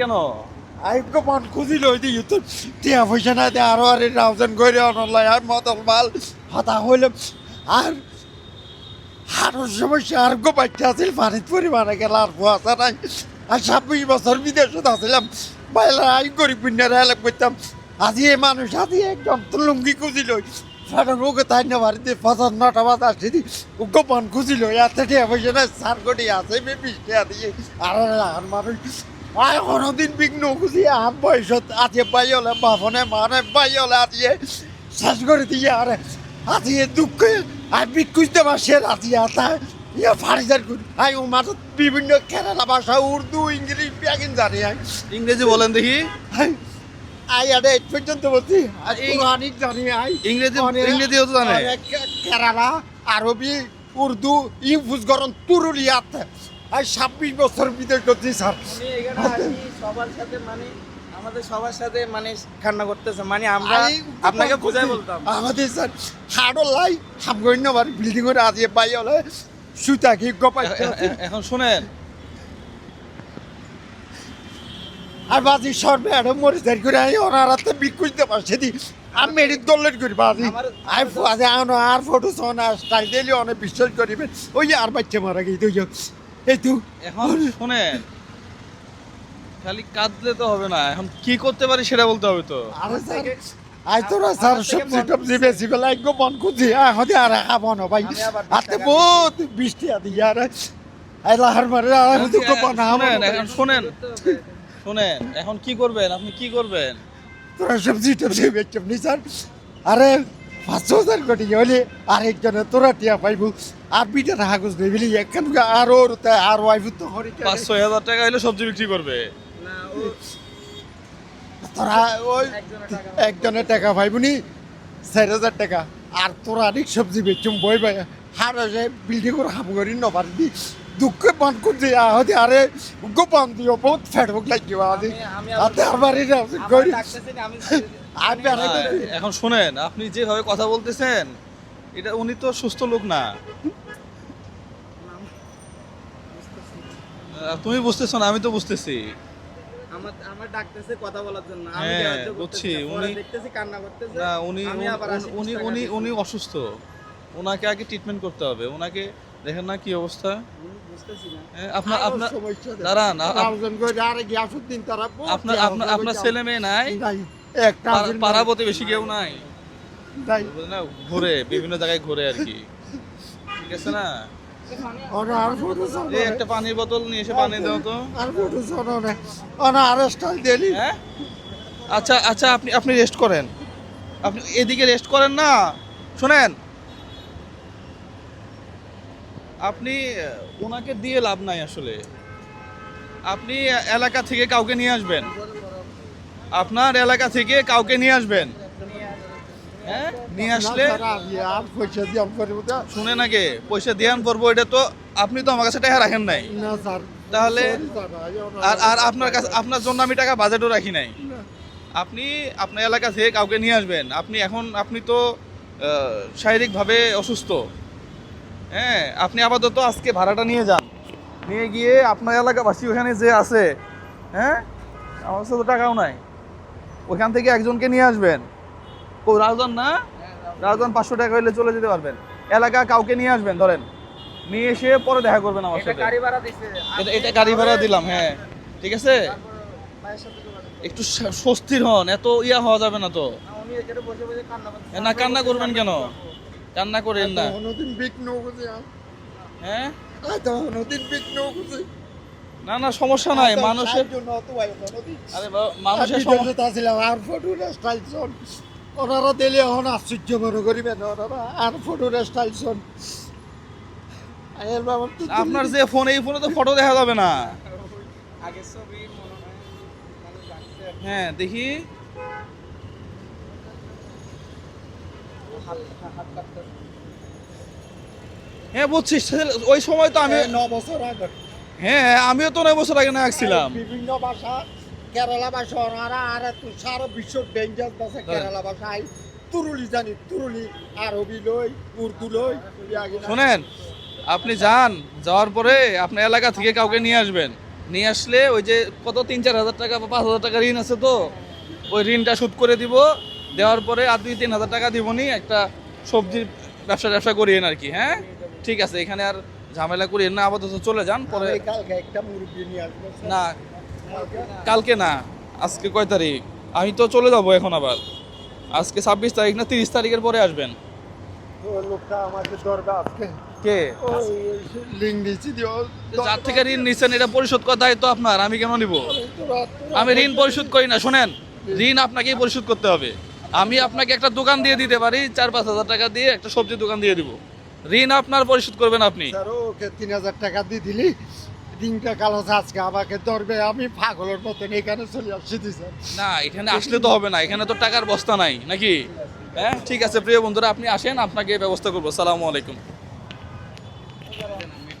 কেন? আইকো মন খুঁজিল ওই দিকে তো টিয়া পয়সা না দিয়ে আরও আর রাউজন করে অনলাই আর মদল মাল, হতা হইলাম আর আরও সমস্যা আর গো বাচ্চা আছিল পানিত পরিমাণে গেল আর কুয়াশা নাই। আর ছাব্বিশ বছর বিদেশত আছিলাম। বাইলা আই গরিব পিন্ডারে হেল্প করতাম আজি এই মানুষ আজি তো লুঙ্গি খুঁজিল ফাটার ওকে তাই না বাড়িতে পঁচাশ নটা বাজ আসছি দি ওকে মন খুঁজিল এত টিয়া পয়সা নাই সার কোটি আছে বিশ টিয়া দিয়ে। আর আর মানুষ আয় কোনোদিন বিঘ্ন খুঁজি আর বয়সত আছে বাই হলে বাপনে মানে বাই হলে আছে শেষ করে দিয়ে আরে আজি দুঃখে আর বিক খুঁজতে পারছে আজি আতা ইয়ে ফারিজার করি আই ও মাঠে বিভিন্ন কেরালা ভাষা উর্দু ইংলিশ ব্যাগিন জানি আই। ইংরেজি বলেন দেখি। আই আরে এই পর্যন্ত বলছি। কোরআনিক জানি আই। ইংরেজি অনেক- ইংরেজিও তো জানে। অনেক কেরালা আরবি উর্দু ইউজ করন তুরুলিয়াত আর ছাব্বিশ বছর বিদেশ করছি স্যার। আসি সবার সাথে মানে আমাদের সবার সাথে মানে কান্না করতেছে। মানে আমরা আপনাকে বুঝাই বলতাম। আমাদের স্যার হাড়ো লাই হামগন্য বার বিল্ডিং এর আজ পাই হলে সুতা কি গপাই এখন শুনেন। আর বাজি সর্বে আর মরে যাই করে আই ওনার হাতে বিকুইতে পারছে দি। আমি মেরি দলের করি বাজি। আজ আনো আর ফটো সোনা স্টাইল দিলি অনেক বিশ্বাস করিবেন ওই আর বাচ্চা মারা তুই এই তুই। এখন শুনেন খালি কাঁদলে তো হবে না এখন কি করতে পারি সেটা বলতে হবে তো। তোরা স্যার সবজি টবজি বেশি বেলা এক মন খুঁজি এখন আর খাব ভাই। হাতে বহুত বৃষ্টি আদি আর লাহার মারে আর তো এখন শুনেন শুনেন এখন কি করবেন আপনি কি করবেন? তোরা সবজি টবজি বেচম নি স্যার? আরে পাঁচশো হাজার কোটি হলে আরেকজনে তোরা টিয়া পাইব। আর বিটার হাগুজ নেবিলি একখান আর ওর তাই আর ওয়াইফ তো হরি পাঁচ ছয় হাজার টাকা হলে সবজি বিক্রি করবে। না ও তোরা ওই একজনের টাকা একজনের টাকা পাইবনি চার হাজার টাকা। আর তোরা অনেক সবজি বেচুম বই ভাই হার বিল্ডিং করে হাম করি নবার দি। দুঃখে পান করছে আহতে আরে গোপান দিও বহুত ফ্যাট হোক লাগিব আদি আমি- আমি হাতে আমার এটা আমার করি আমি আমি আর এখন শুনেন আপনি যেভাবে কথা বলতেছেন এটা উনি তো সুস্থ লোক না। তুমি বুঝতেছো না আমি তো বুঝতেছি। আমার ডাকতেছে কথা বলার জন্য। আমি হ্যাঁ, বুঝছি, উনি- দেখতেছি কান্না করতেছে। না উনি উনি- উনি উনি উনি অসুস্থ। ওনাকে আগে ট্রিটমেন্ট করতে হবে। ওনাকে দেখেন না কি অবস্থা। আপনার দাঁড়ান, ছেলে মেয়ে নাই। পাড়া- প্রতিবেশী কেউ নাই। ঘুরে বিভিন্ন জায়গায় ঘুরে আর কি। ঠিক আছে না? একটা পানির বোতল নিয়ে এসে পানি দাও তো। হ্যাঁ? আচ্ছা আচ্ছা আপনি আপনি রেস্ট করেন। আপনি এদিকে রেস্ট করেন না। শোনেন আপনি ওনাকে দিয়ে লাভ নাই আসলে। আপনি এলাকা থেকে কাউকে নিয়ে আসবেন। আপনার এলাকা থেকে কাউকে নিয়ে আসবেন। হ্যাঁ? নিয়ে আসলে না, স্যার, আর- আর পয়সা দিয়ে দিয়ান করব এটা তো আপনি তো আমার কাছে টাকা রাখেন নাই। তাহলে আর আর আপনার কাছে আপনার জন্য আমি টাকা বাজেটও রাখি নাই। আপনি আপনার এলাকা থেকে কাউকে নিয়ে আসবেন। আপনি এখন আপনি তো শারীরিকভাবে অসুস্থ। হ্যাঁ আপনি আপাতত আজকে ভাড়াটা নিয়ে যান। নিয়ে গিয়ে আপনার এলাকাবাসী ওখানে যে আছে হ্যাঁ আমার কাছে তো টাকাও নাই। ওখান থেকে একজনকে নিয়ে আসবেন। ও রাজধান না? রাজধান পাঁচশো টাকা হইলে চলে যেতে পারবেন। এলাকা কাউকে নিয়ে আসবেন ধরেন। নিয়ে এসে পরে দেখা করবেন আমার সাথে। গাড়ি ভাড়া দিছে। এটা গাড়ি ভাড়া দিলাম হ্যাঁ। ঠিক আছে? সাথে। একটু স্বস্তির হন এত ইয়া হওয়া যাবে না তো। না কান্না করবেন কেন? কান্না করেন না। কোনোদিন বিঘ্ন আর। হ্যাঁ? কোনোদিন বিঘ্ন হচ্ছে। না না সমস্যা নাই মানুষের সাহায্য অত ভাই আরে বাবা, মানুষের সমস্যা আসিলাম, আর ফটো স্টাইল শোন ওনারা দিলে এখন আশ্চর্য মনে করিবেন ওনারা আর ফটো স্টাইল শোন আয়ের বাবা তো আপনার যে। ফোন এই ফোনে তো ফটো দেখা যাবে না। আগের ছবি মনে হয় হ্যাঁ দেখি হাত হাত কাটতে হ্যাঁ বুঝছিস ওই সময় তো আমি আমি ন বছর আগে। হ্যাঁ আমিও তো নয় বছর আগে না আসছিলাম বিভিন্ন ভাষা কেরালা ভাষা ওনারা আর তুই সারা বিশ্ব ডেঞ্জার ভাষা কেরালা তুরুলি জানি তুরুলি আরবি লই উর্দু লই। শোনেন আপনি যান যাওয়ার পরে আপনার এলাকা থেকে কাউকে নিয়ে আসবেন। নিয়ে আসলে ওই যে কত তিন চার হাজার টাকা বা পাঁচ হাজার টাকা ঋণ আছে তো ওই ঋণটা শোধ করে দিব। দেওয়ার পরে আর দুই তিন হাজার টাকা দিবনি একটা সবজির ব্যবসা ব্যবসা করিয়েন আর কি হ্যাঁ? ঠিক আছে এখানে আর ঝামেলা করিয়েন না আপাতত চলে যান পরে। না কালকে না আজকে কয় তারিখ? আমি তো চলে যাব এখন আবার। আজকে ছাব্বিশ তারিখ না তিরিশ তারিখের পরে আসবেন। লোকটা আমাকে দরকার আজকে। কে? যার থেকে ঋণ নিচ্ছেন এটা পরিশোধ করার দায়িত্ব আপনার আমি কেন নিব? আমি ঋণ পরিশোধ করি না শোনেন ঋণ আপনাকেই পরিশোধ করতে হবে। আমি আপনাকে একটা দোকান দিয়ে দিতে পারি চার পাঁচ হাজার টাকা দিয়ে একটা সবজি দোকান দিয়ে দিব। ঋণ আপনার পরিশোধ করবেন আপনি। ওকে তিন হাজার টাকা দিয়ে দিলি দিনটা কালো আজকে আমাকে ধরবে আমি পাগলের মতন এখানে চলে আসছি না এখানে আসলে তো হবে না এখানে তো টাকার বস্তা নাই নাকি? হ্যাঁ ঠিক আছে প্রিয় বন্ধুরা আপনি আসেন আপনাকে ব্যবস্থা করব। সালামু আলাইকুম।